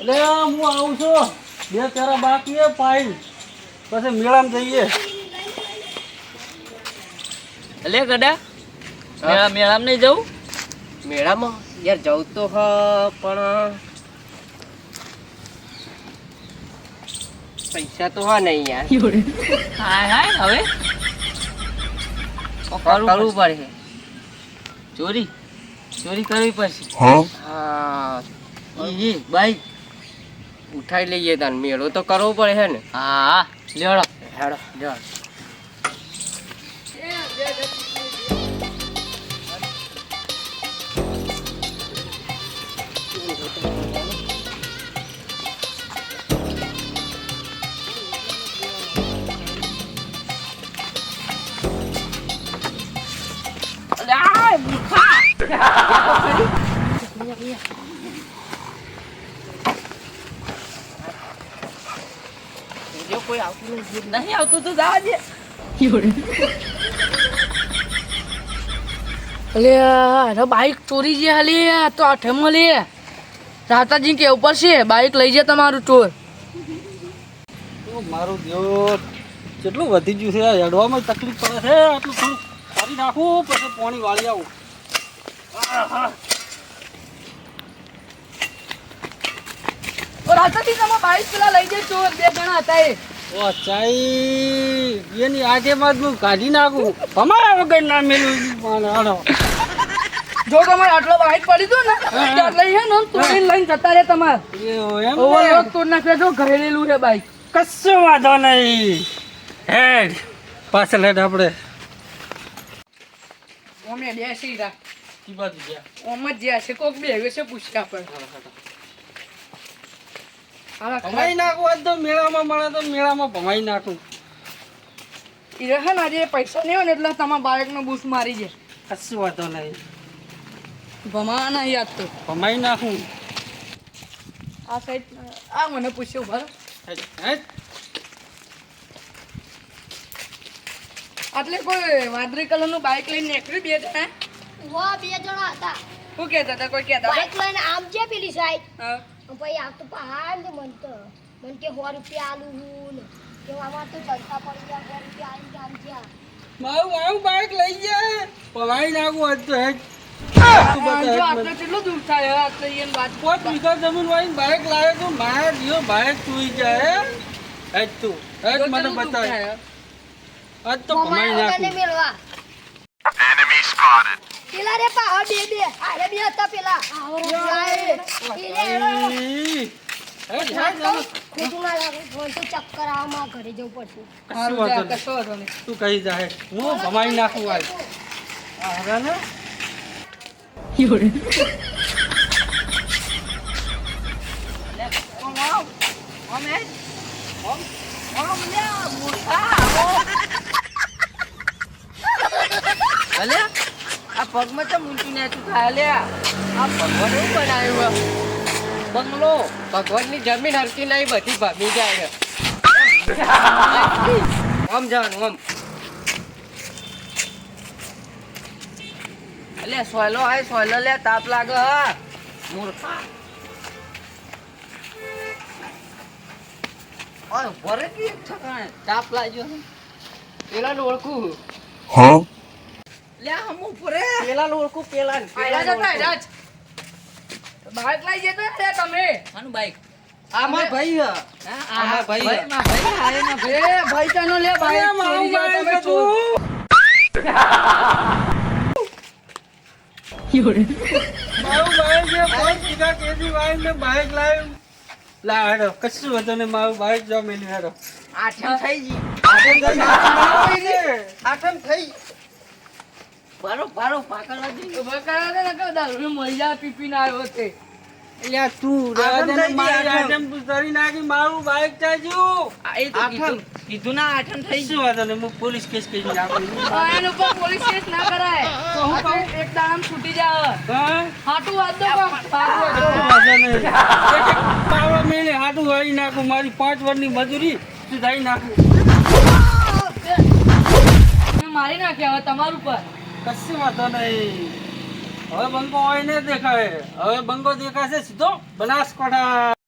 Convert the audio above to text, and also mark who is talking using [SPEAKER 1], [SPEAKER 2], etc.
[SPEAKER 1] એટલે હું આવું છું. બે ચારા બાકી હે પાઈ પછી મેળામાં જઈએ.
[SPEAKER 2] એટલે ગડા મેળા મેળામાં નહીં જવું?
[SPEAKER 3] મેળામાં? યાર જવું તો હ પણ પૈસા તો હા નહીં યાર.
[SPEAKER 2] હા હા હવે? કરવું.
[SPEAKER 3] પડે
[SPEAKER 2] ચોરી? ચોરી કરવી પડશે.
[SPEAKER 3] હા.
[SPEAKER 2] ઈ ઈ બાઈક
[SPEAKER 3] ઉઠાઈ લઈએ તાન મેળો તો કરવો પડે હે ને
[SPEAKER 2] હા લેવડો
[SPEAKER 3] હેડો જા જો કોઈ આવતું નથી.
[SPEAKER 2] નહીં આવતું તો જવા દે
[SPEAKER 4] અલે અરે બાઈક ચોરી છે હાલી આ તો આઠમમાં લે રાતાજી કેવું પડશે? બાઈક લઈ જાય તમારું ચોર.
[SPEAKER 1] મારું દેવ કેટલું વધી ગયું છે હેડવામાં તકલીફ પડે છે. આટલું થોડું કરી નાખું પછી પાણી વાળી આવું.
[SPEAKER 4] ઓ રાતાજી તમે બાઈક પેલા લઈ જાય ચોર બે જણા હતા એ.
[SPEAKER 1] ચાઈ એની આજેમાં જ હું કાઢી નાખું. તમારા વગર ના મેલું હાલો.
[SPEAKER 4] જો તમારે આટલો બાઈક પડી દો ને એટલે હે ને ચોરીને લઈને જતા રે તમારે.
[SPEAKER 1] એવું એમ ને?
[SPEAKER 4] ઓવરલોડ તોડ નાખે જો ઘરેલું છે બાઈક
[SPEAKER 1] કશો વાંધો નહીં. હેડ પાછળ હેડ આપણે.
[SPEAKER 4] અમે બેસી રા
[SPEAKER 1] કી બાજુ ગયા
[SPEAKER 4] ઓમ જ જ્યાં છે કોક બે છે પર હાલા
[SPEAKER 1] ભમાઈ નાખું આજ તો મેળામાં મળે તો મેળામાં ભમાઈ નાખું.
[SPEAKER 4] એ રહે ને આજે પૈસા નહીં હોય ને એટલે તમારા બાળકનો બૂસ મારી જાય
[SPEAKER 1] કશું વાંધો નહીં.
[SPEAKER 4] ભમા નહીં આજ તો.
[SPEAKER 1] ભમાઈ નાખું.
[SPEAKER 4] આ સાઈડ આ મને પૂછ્યું ભર આટલે કોઈ વાદળી કલરનું બાઈક લઈને નીકળ્યું બે જણા?
[SPEAKER 5] વાહ બે જણા હતા.
[SPEAKER 4] શું કહેતા હતા? કોઈ કહેતા હતા?
[SPEAKER 5] બાઈક લઈને આમ છે પેલી સાઈડ.
[SPEAKER 4] હા.
[SPEAKER 5] પછી આ તો પહાડ મન તો. મન કે સો રૂપિયા આલુ હું ને. કે આમાં તો જલસા પડી ગયા સો રૂપિયા આલી આમ જ્યાં
[SPEAKER 1] મારું મારું બાઈક લઈ જાય પવાઈ નાખું આજ તો હેક.
[SPEAKER 4] કેટલો દૂર થાય
[SPEAKER 1] પોત વીઘા જમીન વાળી બાઈક લાવ્યો તો મારા બાઈક સુઈ જાય હેડ તું. હેડ મને બતાવ. આજ તો નાખું.
[SPEAKER 5] મેળવા. પેલા રે પહાડ બે બે. આરે બે હતા પેલા. ખોટું ના લાગે. ફોન તો ચક્કર આવવામાં ઘરે જવું પડશે.
[SPEAKER 1] તું કહી હું. ભમાઈ નાખું આજ આ ને?
[SPEAKER 4] ઓમ. ઓમ, ઓમ. આ પગમાં તો ઊંચું નેચું થાય.
[SPEAKER 3] આ ભગવાન એવું બનાવ્યું હે? બંગલો, ભગવાનની જમીન હરકી નહીં, બધી ભાગી જાય આમ જવાનું, આમ.
[SPEAKER 2] એટલે સોયલો આય, સોયલો લે, તાપ લાગે, હા. મૂર્ખા. ઓય ભરે કે ઠકાણે. તાપ લાગ્યો.
[SPEAKER 3] પેલા ઓળખું.
[SPEAKER 2] લે હમ ઉપરે
[SPEAKER 3] પેલા ઓળખું પેલા
[SPEAKER 4] આયરા જતા, આયરા જ. બાઈક લઈ જતા રે તમે.
[SPEAKER 2] આનું બાઈક
[SPEAKER 3] આમાં ભાઈ હા. આમાં ભાઈ
[SPEAKER 2] માં ભાઈ હારે ભાઈ.
[SPEAKER 4] ભાઈ. લે બાઈક ચોરી તમે ચોર.
[SPEAKER 1] બાઈક બાઈક જો હેડો
[SPEAKER 2] આઠમ થઈ ગઈ.
[SPEAKER 1] આઠમ થઈ
[SPEAKER 2] બારો ભારો પાકડવા
[SPEAKER 4] દે ને કે દારૂ. મરી જાય પી આવ્યો તે.
[SPEAKER 1] અલ્યા તું ધરી નાખી મારું બાઇક ચાજ્યું
[SPEAKER 2] એ તો કીધું કીધું ના આઠમ થઈ
[SPEAKER 1] કશું વાંધો હું પોલીસ કેસ કહી નાખું.
[SPEAKER 4] આ એના પોલીસ કેસ ના કરાય. તો હું કહું? એક દાડામાં છૂટી જાવ.
[SPEAKER 1] હા?
[SPEAKER 4] હાટું.
[SPEAKER 1] વાંધો પાવડો વાળી નાખું મારી પાંચ વર્ષની મજૂરી સુધારી નાખું.
[SPEAKER 4] મેં મારી નાખ્યા હવે તમારું પર.
[SPEAKER 1] કશું વાંધો નહીં. હવે બંગો હોય ને દેખાય. હવે બંગો દેખાશે સીધો બનાસકાંઠા.